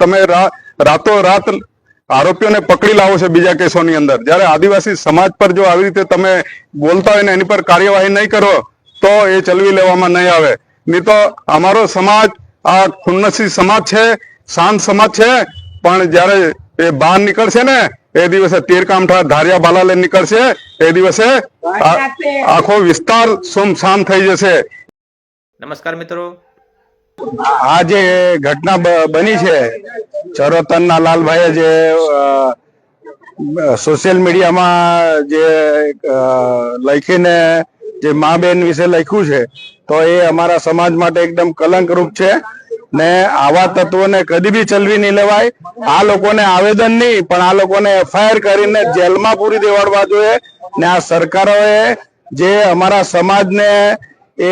તમે રાતો રાતોરાત આરોપીઓને પકડી લાવો છો બીજા કેસોની અંદર. જ્યારે આદિવાસી સમાજ પર જો આવી રીતે તમે બોલતા હોય ને એની પર કાર્યવાહી નહીં કરો તો એ ચલવી લેવામાં નહીં આવે. નહીં તો અમારો સમાજ આ ખુન્નસી સમાજ છે શાંત સમાજ છે પણ જ્યારે એ બહાર નીકળશે ને એ દિવસે તીરકામઠા ધારિયા બાલાલે નીકળશે એ દિવસે આખો વિસ્તાર સુમસામ થઈ જશે. નમસ્કાર મિત્રો. આ જે ઘટના બની છે, ચરોતરના લાલભાઈએ જે સોશિયલ મીડિયામાં જે લખીને જે મા બેન વિશે લખ્યું છે, તો એ અમારા સમાજ માટે એકદમ કલંકરૂપ છે ને આવા તત્વોને કદી બી ચલવી નહીં લેવાય. આ લોકોને આવેદન નહીં, પણ આ લોકોને એફઆઈઆર કરીને જેલમાં પૂરી દેવાડવા જોઈએ ને આ સરકારોએ જે અમારા સમાજને એ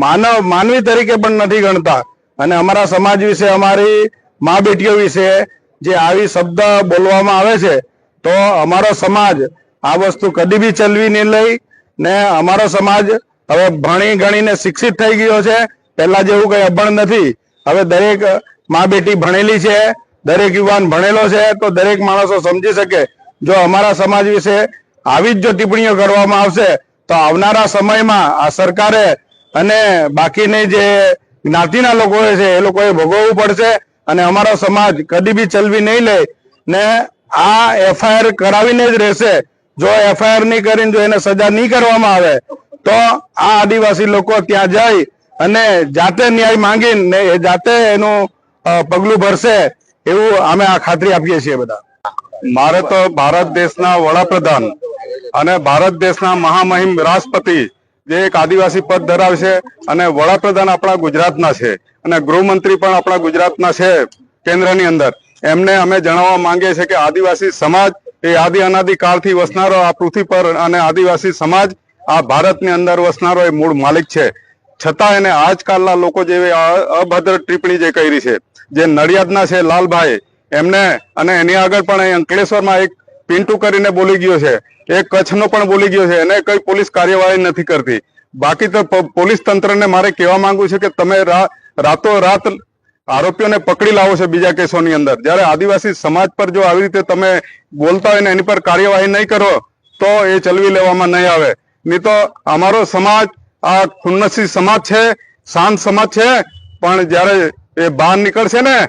માનવ, માનવી તરીકે પણ નથી ગણતા. અને અમારા સમાજ વિશે, અમારી મા બેટીઓ વિશે જે આવી શબ્દ બોલવામાં આવે છે, તો અમારો સમાજ આ વસ્તુ કદી બી ચલવી નહીં લઈ ને અમારો સમાજ હવે ભણી ગણીને શિક્ષિત થઈ ગયો છે. પહેલા જેવું કઈ અભણ નથી. હવે દરેક મા બેટી ભણેલી છે, દરેક યુવાન ભણેલો છે, તો દરેક માણસો સમજી શકે. જો અમારા સમાજ વિશે આવી જ જો ટિપ્પણીઓ કરવામાં આવશે તો આવનારા સમયમાં આ સરકારે અને બાકીની જે જ્ઞાતિના લોકો છે, એ લોકોએ ભોગવવું પડશે અને અમારો સમાજ કદી બી ચલવી નહીં લે ને આ એફઆઈઆર કરાવીને જ રહેશે. જો એફઆઈઆર નહીં કરીને જો એને સજા નહીં કરવામાં આવે, તો આ આદિવાસી લોકો ત્યાં જાય અને જાતે ન્યાય માંગીને એ જાતે એનું પગલું ભરશે એવું અમે આ ખાતરી આપીએ છીએ બધા. મારે તો ભારત દેશના વડાપ્રધાન અને ભારત દેશના મહામહિમ રાષ્ટ્રપતિ જે એક આદિવાસી પદ ધરાવે છે અને વડાપ્રધાન આપણા ગુજરાતના છે અને ગૃહમંત્રી પણ આપણા ગુજરાતના છે કેન્દ્રની અંદર. એમને અમે જણાવવા માંગીએ છીએ કે આદિવાસી સમાજ એ આદિ અનાદિ કાળથી વસનારો આ પૃથ્વી પર અને આદિવાસી સમાજ આ ભારતની અંદર વસનારો એ મૂળ માલિક છે. છતાં એને આજકાલના લોકો જેવી અભદ્ર ટિપ્પણી જે કરી છે, જે નડિયાદના છે લાલભાઈ, એમને અને એની આગળ પણ અંકલેશ્વરમાં એક પિન્ટુ કરીને બોલી ગયો છે. એ કચ્છનો પણ બોલી ગયો છે એને કઈ પોલીસ કાર્યવાહી નથી કરતી. બાકી તો પોલીસ તંત્રને મારે કહેવા માંગુ છે કે તમે રા- રાતોરાત આરોપીઓને પકડી લાવો છો બીજા કેસોની અંદર. જ્યારે આદિવાસી સમાજ પર જો આવી રીતે તમે બોલતા હોય ને એની પર કાર્યવાહી નહીં કરો, તો એ ચલવી લેવામાં નહીં આવે. નહીં તો અમારો સમાજ, આ ખુન્નસી સમાજ છે, શાંત સમાજ છે, પણ જ્યારે એ બહાર નીકળશે ને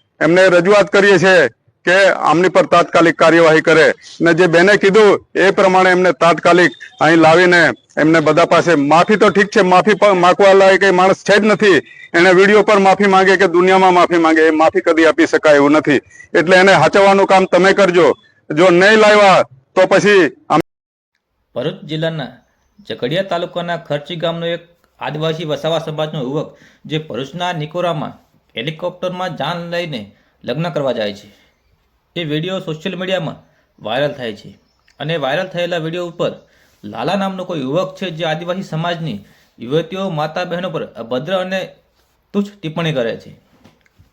એમને રજૂઆત કરીએ છીએ કે આમની પર તાત્કાલિક કાર્યવાહી કરે. ને જે બેને કીધું એ પ્રમાણે એમને તાત્કાલિક અહીં લાવીને એમને બધા પાસે માફી તો ઠીક છે, માફી માગવા લાયક માણસ છે જ નથી. એને વીડિયો પર માફી માંગે કે દુનિયામાં માફી માંગે, એ માફી કદી આપી શકાય એવું નથી. એટલે એને હાચવવાનું કામ તમે કરજો. જો નહીં લાવ્યા તો પછી ભરૂચ જિલ્લાના ઝઘડિયા તાલુકાના ખર્ચી ગામનો એક આદિવાસી વસાવા સમાજનો યુવક, જે ભરૂચના નિકોરામાં હેલિકોપ્ટરમાં જાન લઈને લગ્ન કરવા જાય છે. એ વીડિયો સોશિયલ મીડિયામાં વાયરલ થાય છે અને વાયરલ થયેલા વીડિયો ઉપર લાલા નામનો કોઈ યુવક છે જે આદિવાસી સમાજની યુવતીઓ, માતા બહેનો પર અભદ્ર અને તુચ્છ ટિપ્પણી કરે છે.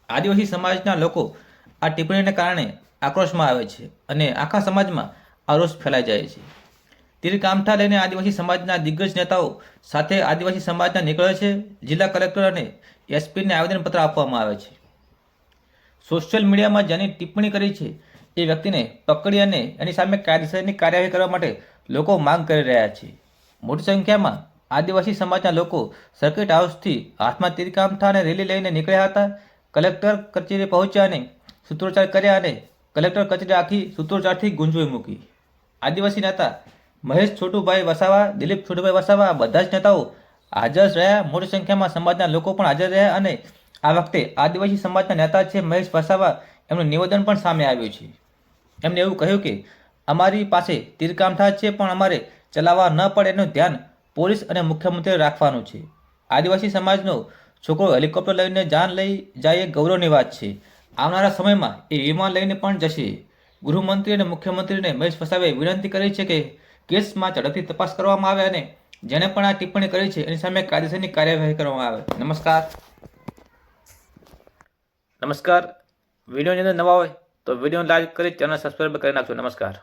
આદિવાસી સમાજના લોકો આ ટિપ્પણીને કારણે આક્રોશમાં આવે છે અને આખા સમાજમાં આ રોષ ફેલાઈ જાય છે. કામઠા લઈને આદિવાસી સમાજના દિગ્ગજ નેતાઓ સાથે આદિવાસી સમાજના નીકળે છે. જિલ્લા કલેક્ટર અને એસપીને આવેદનપત્ર આપવામાં આવે છે. સોશિયલ મીડિયામાં જેની ટિપ્પણી કરી છે એ વ્યક્તિને પકડી અને એની સામે કાયદેસરની કાર્યવાહી કરવા માટે લોકો માંગ કરી રહ્યા છે. મોટી સંખ્યામાં આદિવાસી સમાજના લોકો સર્કિટ હાઉસથી હાથમાં તીરકામઠા અને રેલી લઈને નીકળ્યા હતા. કલેક્ટર કચેરી પહોંચ્યા અને સૂત્રોચ્ચાર કર્યા અને કલેક્ટર કચેરી આખી સૂત્રોચ્ચારથી ગુંજવી મૂકી. આદિવાસી નેતા મહેશ છોટુભાઈ વસાવા, દિલીપ છોટુભાઈ વસાવા, બધા જ નેતાઓ હાજર રહ્યા. મોટી સંખ્યામાં સમાજના લોકો પણ હાજર રહ્યા અને આ વખતે આદિવાસી સમાજના નેતા છે મહેશ વસાવા. એમનું નિવેદન પણ સામે આવ્યું છે. એમને એવું કહ્યું કે, અમારી પાસે તીરકામઠા છે, પણ અમારે ચલાવવા ન પડે એનું ધ્યાન પોલીસ અને મુખ્યમંત્રીએ રાખવાનું છે. આદિવાસી સમાજનો છોકરો હેલિકોપ્ટર લઈને જાન લઈ જાય એ ગૌરવની વાત છે. આવનારા સમયમાં એ વિમાન લઈને પણ જશે. ગૃહમંત્રી અને મુખ્યમંત્રીને મહેશ વસાવે વિનંતી કરી છે કે કેસમાં ઝડપથી તપાસ કરવામાં આવે અને જેણે પણ આ ટિપ્પણી કરી છે એની સામે કાયદેસરની કાર્યવાહી કરવામાં આવે. નમસ્કાર. નમસ્કાર. વિડીયોની અંદર નવા હોય તો વીડિયો લાઈક કરી ચેનલ સબસ્ક્રાઈબ કરી નાખજો. નમસ્કાર.